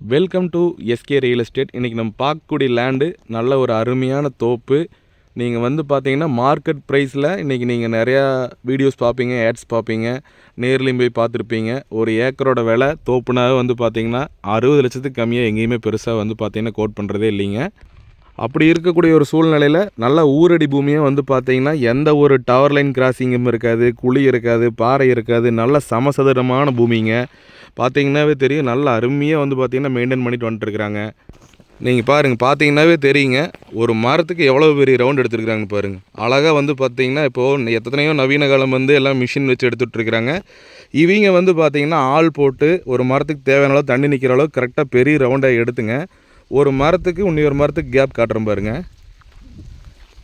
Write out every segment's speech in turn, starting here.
Welcome to S K real estate இன்றைக்கி நம்ம பார்க்கக்கூடிய லேண்டு நல்ல ஒரு அருமையான தோப்பு. நீங்கள் வந்து பார்த்தீங்கன்னா மார்க்கெட் ப்ரைஸில் இன்றைக்கி நீங்கள் நிறையா வீடியோஸ் பார்ப்பீங்க ஆட்ஸ் பார்ப்பீங்க. நேர்லேயும் போய் பார்த்துருப்பீங்க. ஒரு ஏக்கரோட விலை தோப்புனாவே வந்து பார்த்தீங்கன்னா அறுபது லட்சத்துக்கு கம்மியாக எங்கேயுமே பெருசாக வந்து பார்த்தீங்கன்னா கோட் பண்ணுறதே இல்லைங்க. அப்படி இருக்கக்கூடிய ஒரு சூழ்நிலையில் நல்ல ஊரடி பூமியாக வந்து பார்த்தீங்கன்னா எந்த ஒரு டவர் லைன் கிராசிங்கும் இருக்காது குழி இருக்காது பாறை இருக்காது நல்ல சமசதுரமான பூமிங்க. பார்த்தீங்கன்னாவே தெரியும் நல்ல அருமையாக வந்து பார்த்தீங்கன்னா மெயின்டைன் பண்ணிட்டு வந்துட்டுருக்குறாங்க. நீங்கள் பாருங்கள் பார்த்தீங்கன்னாவே தெரியுங்க ஒரு மரத்துக்கு எவ்வளோ பெரிய ரவுண்ட் எடுத்துருக்குறாங்கன்னு பாருங்கள் அழகாக வந்து பார்த்தீங்கன்னா இப்போது எத்தனையோ நவீன காலம் வந்து எல்லாம் மிஷின் வச்சு எடுத்துகிட்ருக்குறாங்க இவங்க வந்து பார்த்தீங்கன்னா ஆள் போட்டு ஒரு மரத்துக்கு தேவையான அளவு தண்ணி நிற்கிற அளவு கரெக்டாக பெரிய ரவுண்டாக எடுத்துங்க. ஒரு மரத்துக்கு இன்னொரு மரத்துக்கு கேப் காட்டுறேன் பாருங்கள்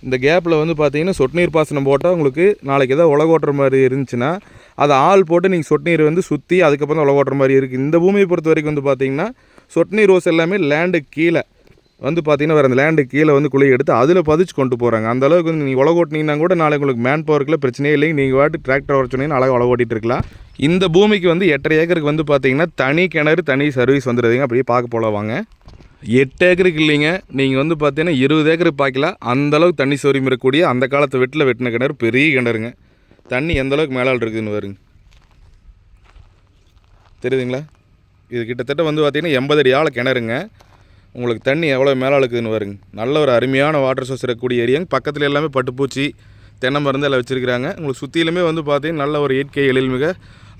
இந்த கேப்பில் வந்து பார்த்தீங்கன்னா சொட்டு நீர் பாசனம் போட்டால் உங்களுக்கு நாளைக்கு ஏதாவது உலகோட்டுற மாதிரி இருந்துச்சுன்னா அதை ஆள் போட்டு நீங்கள் சொட்டு நீர் வந்து சுற்றி அதுக்கப்புறம் தான் உலகோட்டுற மாதிரி இருக்குது இந்த பூமியை பொறுத்த வரைக்கும் வந்து பார்த்தீங்கன்னா சொட்டு நீர் ரோஸ் எல்லாமே லேண்டு கீழே வந்து பார்த்தீங்கன்னா வேறு அந்த லேண்டு கீழே வந்து குழி எடுத்து அதில் பதிச்சு கொண்டு போகிறாங்க அந்த அளவுக்கு வந்து நீங்கள் உலக கூட நாளைக்கு உங்களுக்கு மேன் பவருக்குள்ள பிரச்சனையே இல்லைங்க. நீங்கள் வாட்டு டிராக்டர் வர சொன்னீங்கன்னா அழகாக உலக ஓட்டிட்டு இருக்கலாம். இந்த பூமிக்கு வந்து எட்டரை ஏக்கருக்கு வந்து பார்த்தீங்கன்னா தனி கிணறு தனி சர்வீஸ் வந்துடுதுங்க அப்படியே பார்க்க போல வாங்க. எட்டு ஏக்கருக்கு இல்லைங்க. நீங்கள் வந்து பார்த்தீங்கன்னா இருபது ஏக்கர் பார்க்கலாம் அந்த அளவுக்கு தண்ணி சௌரியம் இருக்கக்கூடிய அந்த காலத்து வெட்டில் வெட்டின கிணறு பெரிய கிணறுங்க. தண்ணி எந்தளவுக்கு மேலால் இருக்குதுன்னு வருங்க தெரியுதுங்களா? இது கிட்டத்தட்ட வந்து பார்த்தீங்கன்னா எண்பது அடி ஆழ கிணறுங்க. உங்களுக்கு தண்ணி எவ்வளோ மேலே இருக்குதுன்னு வருங்க நல்ல ஒரு அருமையான வாட்டர் சோர்ஸ் இருக்கக்கூடிய ஏரியாங்க பக்கத்தில் எல்லாமே பட்டுப்பூச்சி தென்னை மருந்து எல்லாம் வச்சுருக்கிறாங்க. உங்களுக்கு சுற்றிலுமே வந்து பார்த்திங்கன்னா நல்ல ஒரு இயற்கை எழில்மிக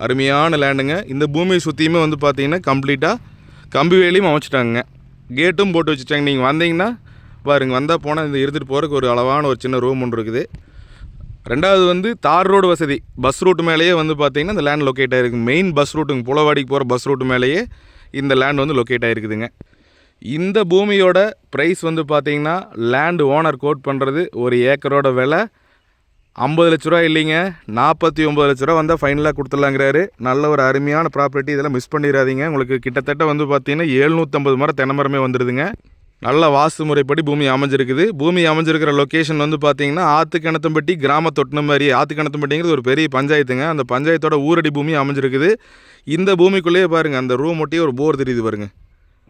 அருமையான லேண்டுங்க இந்த பூமியை சுற்றியுமே வந்து பார்த்தீங்கன்னா கம்ப்ளீட்டாக கம்பி வேலியும் அமைச்சிட்டாங்க கேட்டும் போட்டு வச்சுட்டாங்க. நீங்கள் வந்தீங்கன்னா பாருங்க வந்தால் போனால் இந்த இருந்துட்டு போகிறதுக்கு ஒரு அளவான ஒரு சின்ன ரூம் ஒன்று இருக்குது. ரெண்டாவது வந்து தார் ரோடு வசதி. பஸ் ரூட் மேலேயே வந்து பார்த்தீங்கன்னா இந்த லேண்ட் லொக்கேட் ஆகிருக்கு மெயின் பஸ் ரூட்டுங்க புலவாடிக்கு போகிற பஸ் ரூட் மேலேயே இந்த லேண்ட் வந்து லொக்கேட் ஆகிருக்குதுங்க இந்த பூமியோட ப்ரைஸ் வந்து பார்த்தீங்கன்னா லேண்டு ஓனர் கோட் பண்ணுறது ஒரு ஏக்கரோட விலை ஐம்பது லட்ச ரூபா இல்லைங்க நாற்பத்தி ஒம்பது லட்ச ரூபா வந்தால் ஃபைனலாக கொடுத்துடலாங்கிறாரு. நல்ல ஒரு அருமையான ப்ராப்பர்ட்டி இதெல்லாம் மிஸ் பண்ணிடாதீங்க. உங்களுக்கு கிட்டத்தட்ட வந்து பார்த்தீங்கன்னா எழுநூற்றம்பது மரம் தென்னை மரமே வந்துடுதுங்க நல்ல வாஸ்து முறைப்படி பூமி அமைஞ்சிருக்குது. பூமி அமைஞ்சிருக்கிற லொக்கேஷன் வந்து பார்த்தீங்கன்னா ஆத்து கிணத்தம்பட்டி கிராம தொட்டின மாதிரி கிணத்தம்பட்டிங்கிறது ஒரு பெரிய பஞ்சாயத்துங்க. அந்த பஞ்சாயத்தோட ஊரடி பூமி அமைஞ்சிருக்குது. இந்த பூமிக்குள்ளேயே பாருங்கள் அந்த ரூம் ஒட்டியே ஒரு போர் தெரியுது பாருங்கள்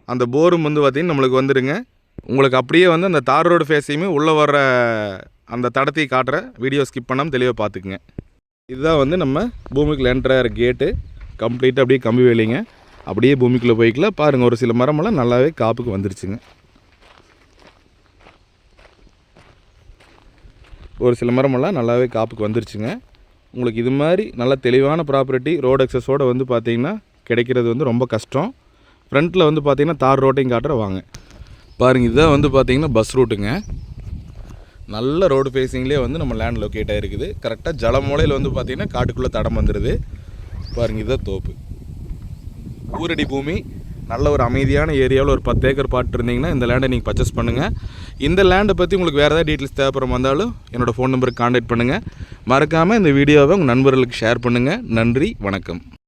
அந்த போரும் வந்து பார்த்திங்கன்னா நம்மளுக்கு வந்துடுங்க உங்களுக்கு அப்படியே வந்து அந்த தார் ரோடு ஃபேஸையுமே உள்ளே வர்ற அந்த தடத்தை காட்டுற வீடியோ ஸ்கிப் பண்ணாமல் தெளிவாக பார்த்துக்குங்க இதுதான் வந்து நம்ம பூமிக்குள்ளே என்ட்ராகிற கேட்டு கம்ப்ளீட்டாக அப்படியே கம்பி வேலைங்க. அப்படியே பூமிக்குள்ளே போய்க்கலாம் பாருங்கள் ஒரு சில மரமெல்லாம் நல்லாவே காப்புக்கு வந்துருச்சுங்க. ஒரு சில மரமெல்லாம் நல்லாவே காப்புக்கு வந்துருச்சுங்க. உங்களுக்கு இது மாதிரி நல்ல தெளிவான ப்ராப்பர்ட்டி ரோடு அக்சஸோடு வந்து பார்த்தீங்கன்னா கிடைக்கிறது வந்து ரொம்ப கஷ்டம். ஃப்ரண்ட்டில் வந்து பார்த்திங்கன்னா தார் ரோட்டையும் காட்டுற வாங்க. பாருங்கள் இதுதான் வந்து பார்த்திங்கன்னா பஸ் ரூட்டுங்க நல்ல ரோடு ஃபேஸிங்லேயே வந்து நம்ம லேண்ட் லொக்கேட் ஆகிருக்குது கரெக்டாக ஜலமூலையில் வந்து பார்த்திங்கன்னா காட்டுக்குள்ளே தடம் வந்துடுது பாருங்கள் இதுதான் தோப்பு. ஊரடி பூமி நல்ல ஒரு அமைதியான ஏரியாவில் ஒரு பத்து ஏக்கர் பாட்டு இருந்தீங்கன்னா இந்த லேண்டை நீங்கள் பர்ச்சேஸ் பண்ணுங்கள் இந்த லேண்டை பற்றி உங்களுக்கு வேறு ஏதாவது டீட்டெயில்ஸ் தேவைப்படுற வந்தாலும் என்னோடய ஃபோன் நம்பருக்கு காண்டாக்ட் பண்ணுங்கள் மறக்காமல் இந்த வீடியோவை உங்கள் நண்பர்களுக்கு ஷேர் பண்ணுங்கள் நன்றி வணக்கம்.